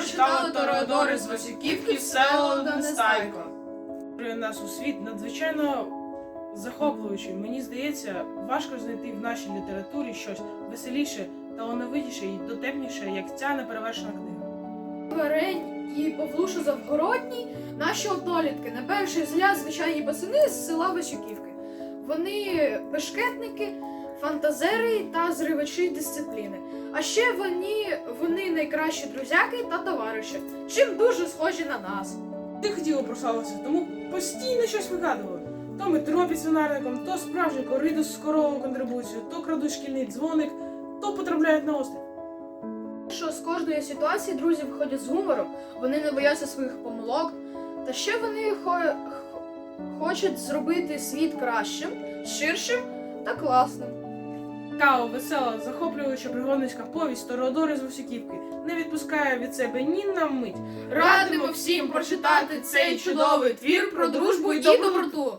прочитали Тореодори з Васюківки Всеволода Нестайко. Нас у світ надзвичайно захоплюючий. Мені здається, важко знайти в нашій літературі щось веселіше, талановитіше і дотепніше, як ця неперевершена книга. Варень і Павлуша Завгородній наші однолітки, на перший взгляд звичайні пацани з села Васюківки. Вони бешкетники, фантазери та зривачі дисципліни. А ще вони, вони найкращі друзяки та товариші, чим дуже схожі на нас. Ти хотіла прославитися, тому постійно щось вигадували. То метро під свинарником, то справжню кориду з корову контрибуцію, то крадуть шкільний дзвоник, то потрапляють на острів. Що з кожної ситуації друзі виходять з гумором, вони не бояться своїх помилок, та ще вони хо- хочуть зробити світ кращим, ширшим та класним. Цікава, весела, захоплююча пригодницька повість Тородори з Васюківки не відпускає від себе ні на мить. Радимо всім прочитати цей чудовий твір про дружбу і доброту.